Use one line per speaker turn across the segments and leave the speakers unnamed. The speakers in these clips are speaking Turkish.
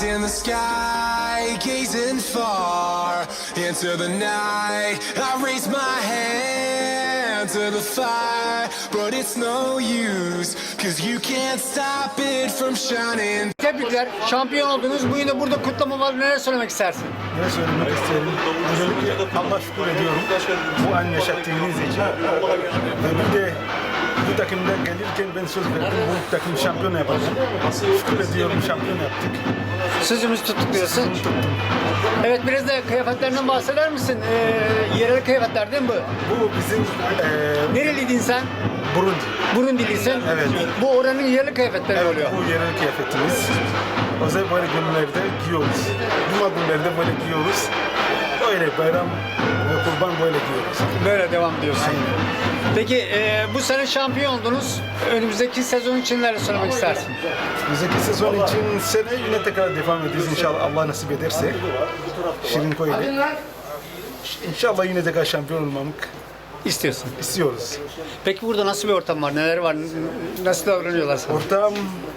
Eyes in the sky, gazing far into the night. I raise my hand to the fire, but it's no use, cause you can't stop it from shining.
Tebrikler. Şampiyon oldunuz. Bu yine burada kutlama var. Neler söylemek istersin?
Ne söylemek isterim? Öncelikle Allah şükür ediyorum. Bu an yaşattığınız için. Ve bir de bu takımda gelirken ben söz verdim. Bu takım şampiyon yapacağım. Şükür ediyorum şampiyon yaptık.
Sözümüz tuttuk diyorsun. Evet biraz da kıyafetlerinden bahseder misin? Ee, yerel kıyafetler değil mi bu?
Bu bizim eee
Nereliydin sen?
Burundi.
Burundilisin.
Evet.
Bu oranın yerel kıyafetleri
Evet,
oluyor.
bu yerel kıyafetimiz. Özel böyle günlerde giyiyoruz. Cuma günlerde böyle giyiyoruz. Öyle bayram ve kurban böyle giyiyoruz.
Böyle devam ediyorsun. Peki e, bu sene şampiyon oldunuz. Önümüzdeki sezon için neler söylemek istersin?
Bizdeki sezon için sene yine tekrar devam edeceğiz inşallah Allah nasip ederse. Şirin Koyli. İnşallah yine tekrar şampiyon olmamak
İstiyorsun.
istiyoruz.
Peki burada nasıl bir ortam var? Neler var? Nasıl davranıyorlar sana?
Ortam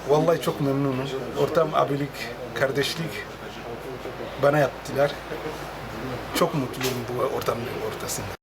vallahi çok memnunum. Ortam abilik, kardeşlik bana yaptılar. Çok mutluyum bu ortamın ortasında.